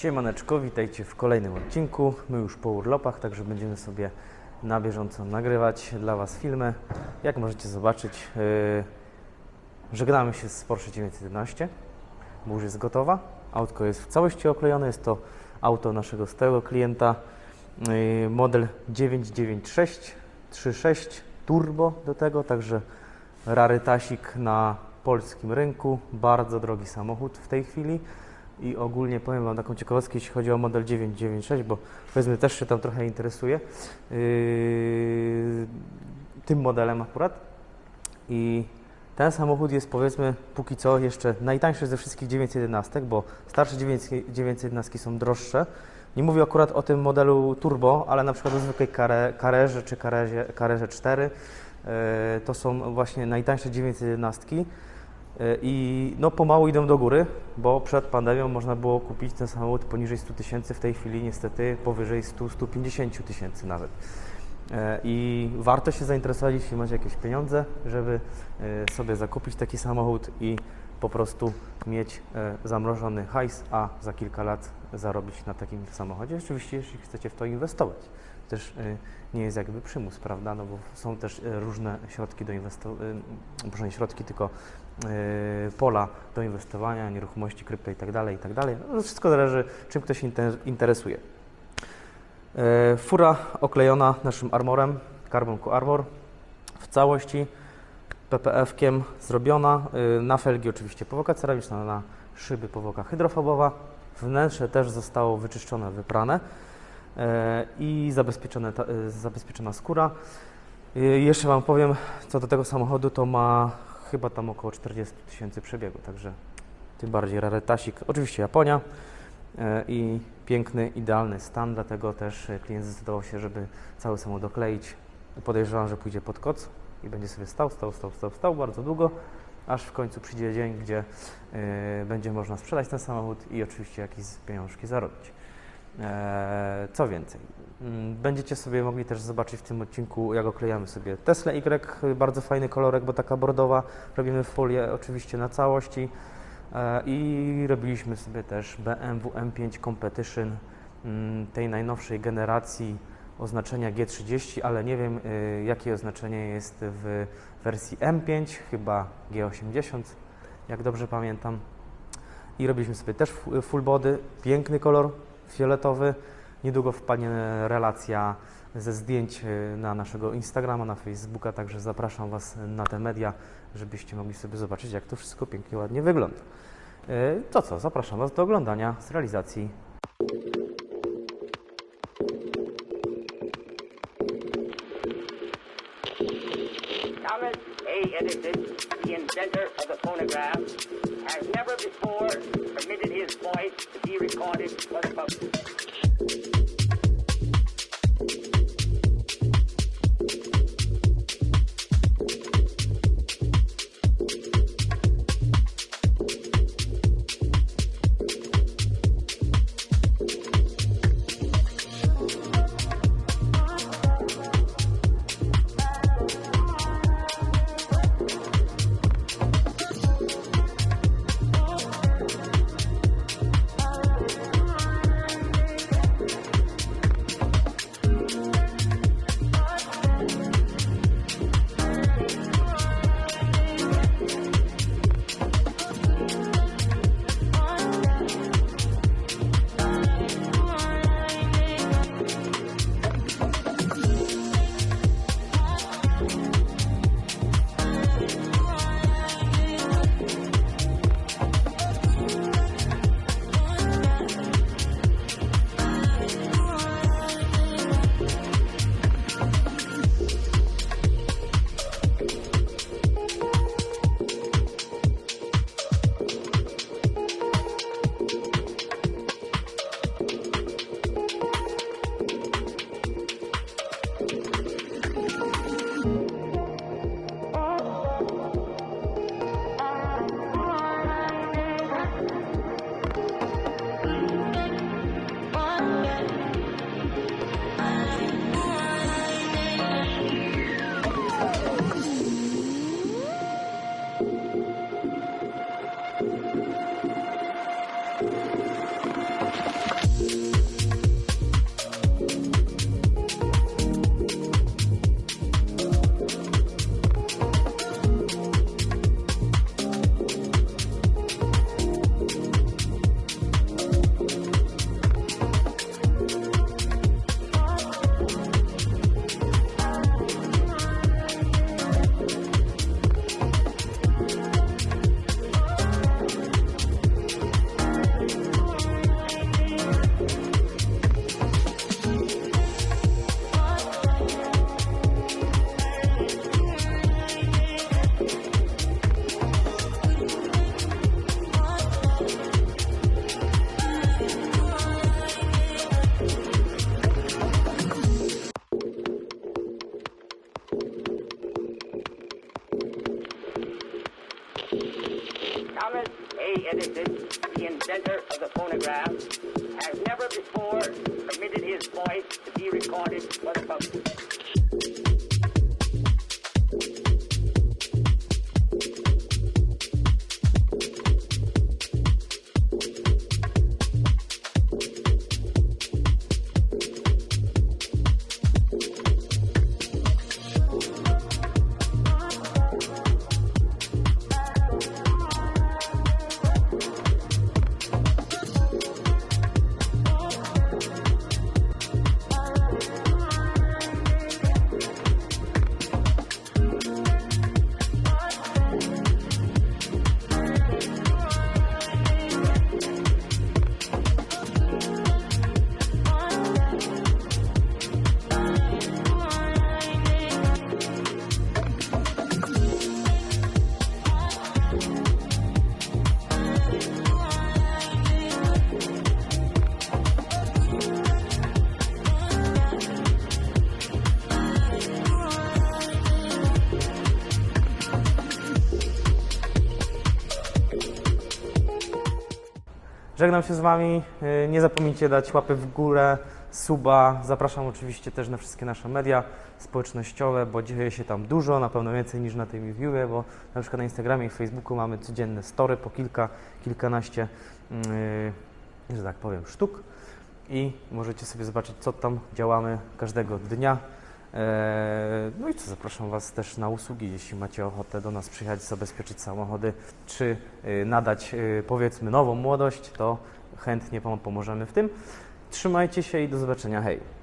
Siemaneczko, witajcie w kolejnym odcinku. My już po urlopach, także będziemy sobie na bieżąco nagrywać dla Was filmy. Jak możecie zobaczyć, yy, żegnamy się z Porsche 911, bo już jest gotowa. Autko jest w całości oklejone, jest to auto naszego stałego klienta, yy, model 996 36 Turbo do tego, także rarytasik na polskim rynku, bardzo drogi samochód w tej chwili. I ogólnie powiem Wam taką ciekawostkę, jeśli chodzi o model 996, bo powiedzmy też się tam trochę interesuję yy, tym modelem akurat. I ten samochód jest powiedzmy póki co jeszcze najtańszy ze wszystkich 911, bo starsze 911 są droższe. Nie mówię akurat o tym modelu turbo, ale na przykład o zwykłej kare, karerze czy karezie, karerze 4. Yy, to są właśnie najtańsze 911. Yy, I no pomału idą do góry, bo przed pandemią można było kupić ten samochód poniżej 100 tysięcy, w tej chwili niestety powyżej 100-150 tysięcy nawet. E, I warto się zainteresować, jeśli macie jakieś pieniądze, żeby e, sobie zakupić taki samochód i po prostu mieć e, zamrożony hajs, a za kilka lat zarobić na takim samochodzie. Oczywiście, jeśli chcecie w to inwestować. Też nie jest jakby przymus, prawda? No bo są też różne środki do inwestowania, może nie środki, tylko pola do inwestowania, nieruchomości, krypto i tak dalej, i tak. No, wszystko zależy, czym ktoś się interesuje. E, Fura oklejona naszym armorem, Carbon Armor w całości, PPF-kiem zrobiona, e, na felgi oczywiście powłoka ceramiczna, na szyby powłoka hydrofobowa, wnętrze też zostało wyczyszczone, wyprane e, i zabezpieczone, zabezpieczona skóra. Jeszcze Wam powiem, co do tego samochodu, to ma chyba tam około 40 tysięcy przebiegu, także tym bardziej rarytasik. Oczywiście Japonia i piękny, idealny stan, dlatego też klient zdecydował się, żeby cały samochód dokleić. Podejrzewam, że pójdzie pod koc i będzie sobie stał, stał, stał, stał, stał bardzo długo, aż w końcu przyjdzie dzień, gdzie y, będzie można sprzedać ten samochód i oczywiście jakieś pieniążki zarobić. E, co więcej, będziecie sobie mogli też zobaczyć w tym odcinku, jak oklejamy sobie Tesla Y, bardzo fajny kolorek, bo taka bordowa, robimy folię oczywiście na całości. E, I robiliśmy sobie też BMW M5 Competition tej najnowszej generacji oznaczenia G30, ale nie wiem y, jakie oznaczenie jest w wersji M5, chyba G80, jak dobrze pamiętam. I robiliśmy sobie też full body, piękny kolor fioletowy. Niedługo wpadnie relacja ze zdjęć y, na naszego Instagrama, na Facebooka, także zapraszam Was na te media, żebyście mogli sobie zobaczyć, jak to wszystko pięknie, ładnie wygląda. Y, to co, zapraszam Was do oglądania z realizacji phonograph, has never before permitted his voice to be recorded for the public. Edison, the inventor of the phonograph, has never before permitted his voice to be recorded for the public. Żegnam się z Wami. Yy, Nie zapomnijcie dać łapy w górę, suba. Zapraszam oczywiście też na wszystkie nasze media społecznościowe, bo dzieje się tam dużo, na pewno więcej niż na tej reviewie, bo na przykład na Instagramie i Facebooku mamy codzienne story po kilka, kilkanaście, yy, że tak powiem, sztuk i możecie sobie zobaczyć, co tam działamy każdego dnia. Eee, No i co, zapraszam Was też na usługi, jeśli macie ochotę do nas przyjechać, zabezpieczyć samochody, czy y, nadać y, powiedzmy nową młodość, to chętnie Wam pomożemy w tym. Trzymajcie się i do zobaczenia, hej!